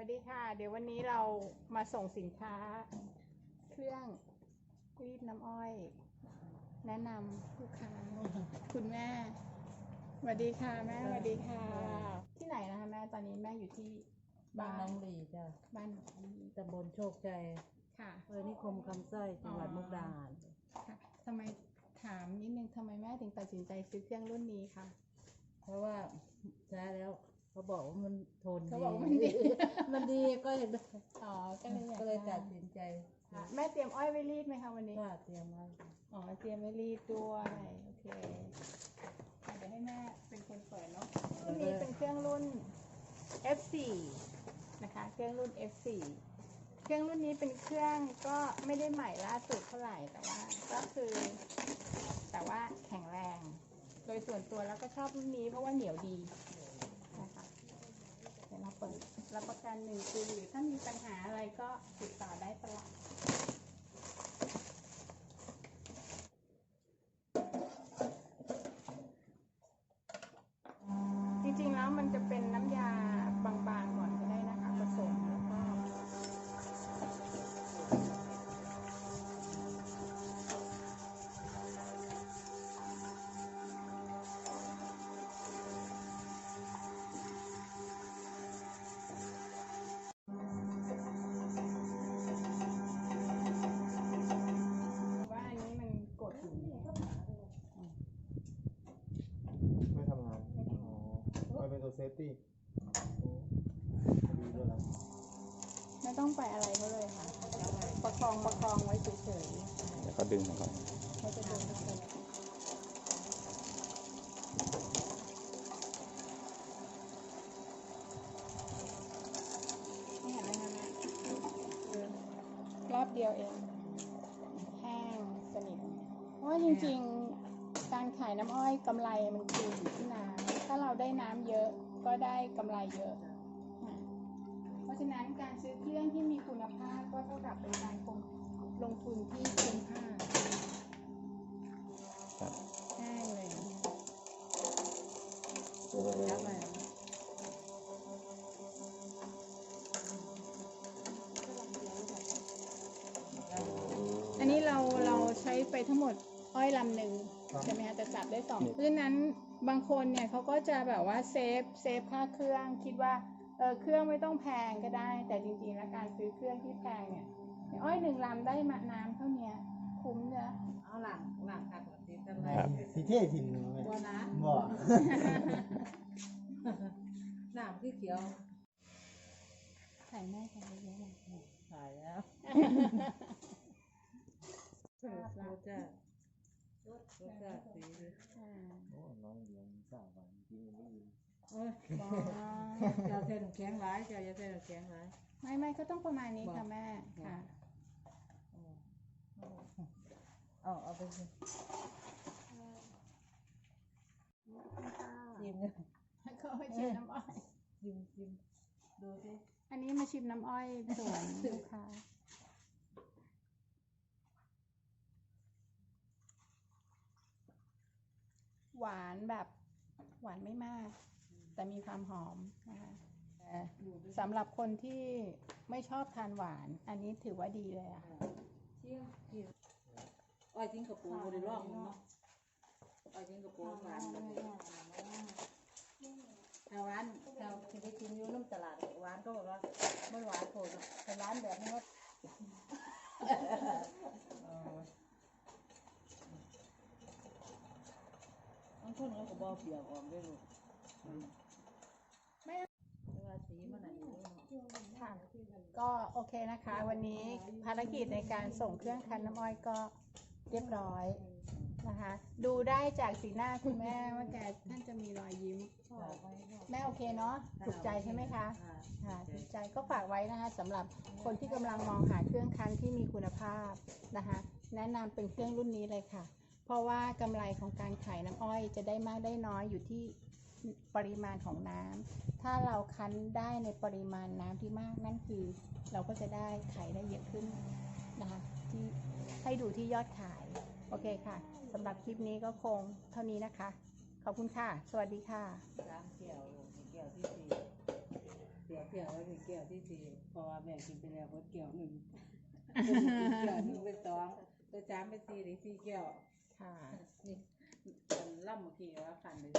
วัสดีค่ะ เดี๋ยววันนี้เรามาส่งสินค้า เครื่องรีดน้ำอ้อย แนะนำลูกค้าคุณแม่สวัสดีค่ะแม่สวัสดีค่ะ ที่ไหนนะคะแม่ตอนนี้แม่อยู่ที่บ้าบ้านนน้องหลีจ้ะบ้านหนองลีตำบลโชคชัยค่ะอำเภอนิคมคำสร้อยจังหวัดอ๋อมุกดาหารค่ะทำไมถามนิดนึงทำไมแม่ถึงตัดสินใจซื้อเครื่องรุ่นนี้คะเพราะว่าใช้แล้ว เขาบอกว่ามันทนเขาบอกว่ามันดี มันดีก็อยากได้อ๋อก็เลยอยากก็เลยตัดได้สินใจค่ะแม่เตรียมอ้อยไว้รีดไหมคะวันนี้ ว่าเตรียมไว้อ๋อเตรียมไว้รีดด้วยโอเคอะเดี๋ยวให้แม่เป็นคนเปิดเนาะรุ่นนี้เป็นเครื่องรุ่น F4 นะคะเครื่องรุ่น F4 เครื่องรุ่นนี้เป็นเครื่องก็ไม่ได้ใหม่ล่าสุดเท่าไหร่แต่ว่าก็คือ แต่ว่าแข็งแรง โดยส่วนตัวแล้วก็ชอบรุ่นนี้เพราะว่าเหนียวดีนะคะเดี๋ยวเราเปิดรับประ กันหนึ่งปีหรือถ้ามีปัญหาอะไรก็ติดต่อได้ตลอด เป็นตัวเซฟตี้ดีด้วยนะไม่ต้องไปอะไรเขาเลยค่ะ ประคองประคองไว้เฉยแล้วก็ดึงนะครับๆเขาจะเดินไปเลยนี่เห็นไหมคะแม่รอบเดียวเอง แห้งสนิท เพราะว่าจริงๆ การขายน้ำอ้อยกำไรมันคืออยู่ที่น้ำถ้าเราได้น้ำเยอะ ก็ได้กำไรเยอะค่ะเพราะฉะนั้นการซื้อเครื่องที่มีคุณภาพก็เท่ากับเป็นการคงลงทุนที่คุ้มค่าครับแห้งเลยยับไปอันนี้เราเราใช้ไปทั้งหมดอ้อยลำหนึ่งใช่ไหมคะจะจับได้สองเพราะฉะนั้น บางคนเนี่ยเขาก็จะแบบว่าเซฟเซฟค่าเครื่องคิดว่าเออเครื่องไม่ต้องแพงก็ได้ แต่จริงๆแล้วการซื้อเครื่องที่แพงเนี่ยอย่างอ้อยหนึ่งลำได้มาน้ำเท่าเนี้ยคุ้มเนอะเอาหลังหลังหักติดกันเลครับยสีเท่ถิ่นเลยไหมบัวนะบ่หน้าที่เขียวใส่แม่ใส่เยอะๆเลยถ่ายแล้วทราบรแล้วสชาติรสชาติสีอ่าโอ้น้องเลี้ยงสาววันกินไม่ยินโอ้ยบอเจ้าเส้นำแข็งร้ายเจ้าอย่าเส้นำแข็งร้าย ไม่ไม่ก็ต้องประมาณนี้ค่ะแม่ค่ะ เอาเอาไปสิชิมเนี่ยแล้วก็มาชิมน้ำอ้อยชิมชิมดูสิอันนี้มาชิมน้ำอ้อยสวนลูกค้า หวานแบบหวานไม่มาก แต่มีความหอมนะคะแต่สำหรับคนที่ไม่ชอบทานหวาน อันนี้ถือว่าดีเลยอะค่ะเชี่ยชิมอ้อยทิ้งกระปูบริลอกมันเนาะอ้อยทิ้งกระปูหวานแบบนี้ถ้าหวานเราที่ไปกินอยู่น้ำตลาดหวานก็บอกว่าไม่หวานโผล่แต่ร้านแบบนี้ ว่าบางนเขาก็บอกเปียกออกด้วยลูกไม่ว่าสีมันอันนี้ค่ะก็โอเคนะคะ วันนี้ภารกิจในการส่งเครื่องคันน้ำอ้อยก็เรียบร้อยนะคะ ดูได้จากสีหน้าคุณแม่ว่าแกท่านจะมีรอยยิ้ม แม่โอเคเนาะถูกใจใช่ไหมคะค่ะถูกใจก็ฝากไว้นะคะสำหรับคนที่กำลังมองหาเครื่องคันที่มีคุณภาพนะคะ แนะนำเป็นเครื่องรุ่นนี้เลยค่ะ เพราะว่ากำไรของการขายน้ำอ้อยจะได้มากได้น้อยอยู่ที่ปริมาณของน้ำ ถ้าเราคั้นได้ในปริมาณน้ำที่มากนั่นคือ เราก็จะได้ขายได้เยอะขึ้นนะคะที่ให้ดูที่ยอดขาย โอเคค่ะสำหรับคลิปนี้ก็คงเท่านี้นะคะ ขอบคุณค่ะ สวัสดีค่ะน้ำเกี่ยวเกี่ยวที่สี่เดี๋ยวเกี่ยวไว้เป็เกี่ยวที่สี่เพราะว่าแม่กินไปแล้วเกี่ยวหนึ่งเกี่ยวหนึ่งเป็นสองเป็นสามเป็นสี่หรือสี่เกี่ยว ค่ะนี่ล่ำเมื่อกี้ว่าฝันเลย